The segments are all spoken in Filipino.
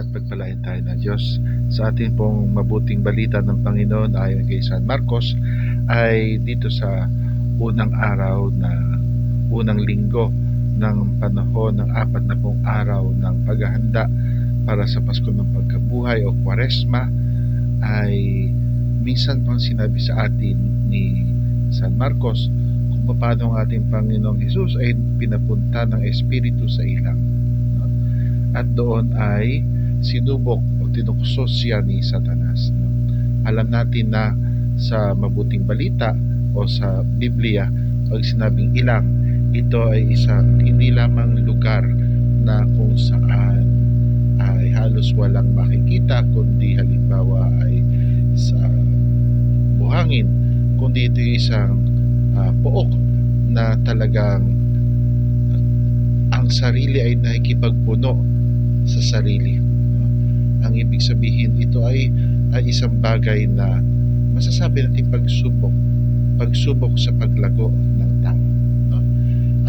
at pagpalain tayo ng Diyos. Sa ating pong mabuting balita ng Panginoon ayon kay San Marcos ay dito sa unang araw na unang linggo ng panahon ng apat na pong araw ng paghahanda para sa Pasko ng Pagkabuhay o Kwaresma ay minsan pang sinabi sa atin ni San Marcos kung paano ang ating Panginoong Hesus ay pinapunta ng Espiritu sa ilang at doon ay sinubok o tinukso siya ni Satanas. No? Alam natin na sa mabuting balita o sa Biblia, pag sinabing ilang, ito ay isang hindi lamang lugar na kung saan ay halos walang makikita, kundi halimbawa ay sa buhangin, kundi ito ay isang uh, pook na talagang ang sarili ay nakikipagpuno sa sarili. Ang ibig sabihin ito ay, ay isang bagay na masasabi natin pagsubok, pagsubok sa paglago ng tao. No?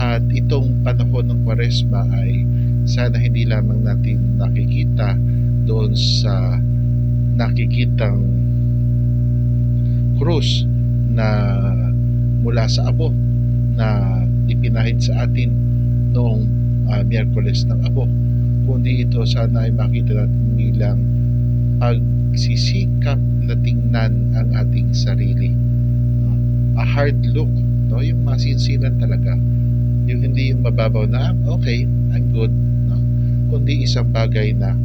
At itong panahon ng Kwaresma ay sana hindi lamang natin nakikita doon sa nakikitang krus na mula sa abo na ipinahid sa atin noong uh, Miyerkules ng Abo kundi ito sana ay makita natin bilang pagsisikap na tingnan ang ating sarili. A hard look, no? yung masinsinan talaga. Yung hindi yung mababaw na, okay, I'm good. No? Kundi isang bagay na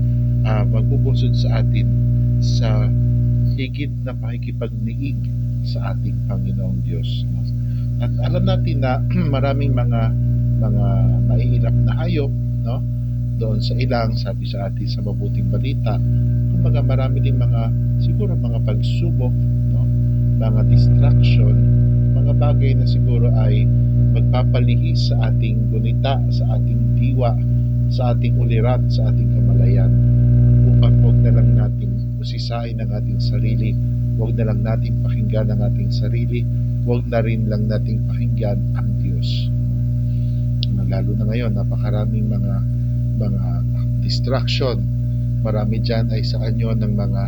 uh, magbubunsod sa atin sa higit na pakikipagniig sa ating Panginoong Diyos. At alam natin na maraming mga mga maiilap na hayop, no? Doon sa ilang, sabi sa atin sa mabuting balita, kumbaga marami din mga, siguro mga pagsubok, no? mga distraction, mga bagay na siguro ay magpapalihis sa ating gunita, sa ating diwa, sa ating ulirat, sa ating kamalayan, upang huwag na lang natin usisain ang ating sarili, huwag na lang natin pakinggan ang ating sarili, huwag na rin lang nating pakinggan ang Diyos. Lalo na ngayon, napakaraming mga mga distraction. Marami dyan ay sa anyo ng mga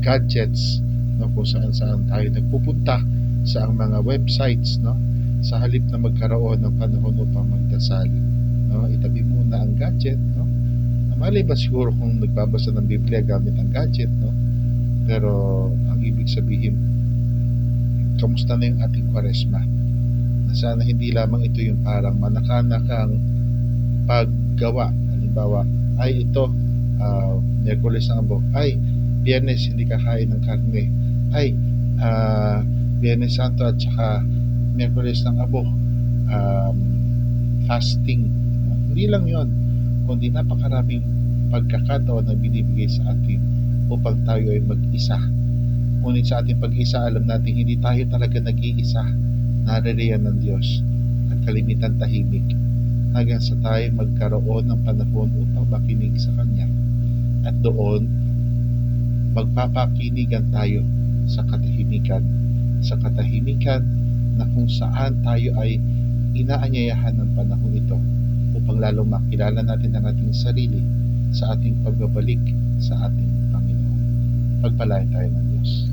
gadgets no, kung saan saan tayo nagpupunta sa ang mga websites no, sa halip na magkaroon ng panahon upang magdasal. No, itabi muna ang gadget. No? Mali ba siguro kung nagbabasa ng Biblia gamit ang gadget, no? Pero ang ibig sabihin, kamusta na yung ating kwaresma? Na sana hindi lamang ito yung parang manakanakang paggawa halimbawa, ay ito, uh, Miyerkules ng Abo, ay, Biyernes hindi kakain ng karne, ay, uh, Biyernes Santo at saka Miyerkules ng Abo, um, fasting. Uh, hindi lang yon kundi napakaraming pagkakataon na binibigay sa atin upang tayo ay mag-isa. Ngunit sa ating pag-isa, alam natin hindi tayo talaga nag-iisa. Naririyan ng Diyos at kalimitan tahimik hanggang sa tayo magkaroon ng panahon upang makinig sa Kanya. At doon, magpapakinigan tayo sa katahimikan. Sa katahimikan na kung saan tayo ay inaanyayahan ng panahon ito upang lalong makilala natin ang ating sarili sa ating pagbabalik sa ating Panginoon. Pagpalain tayo ng Diyos.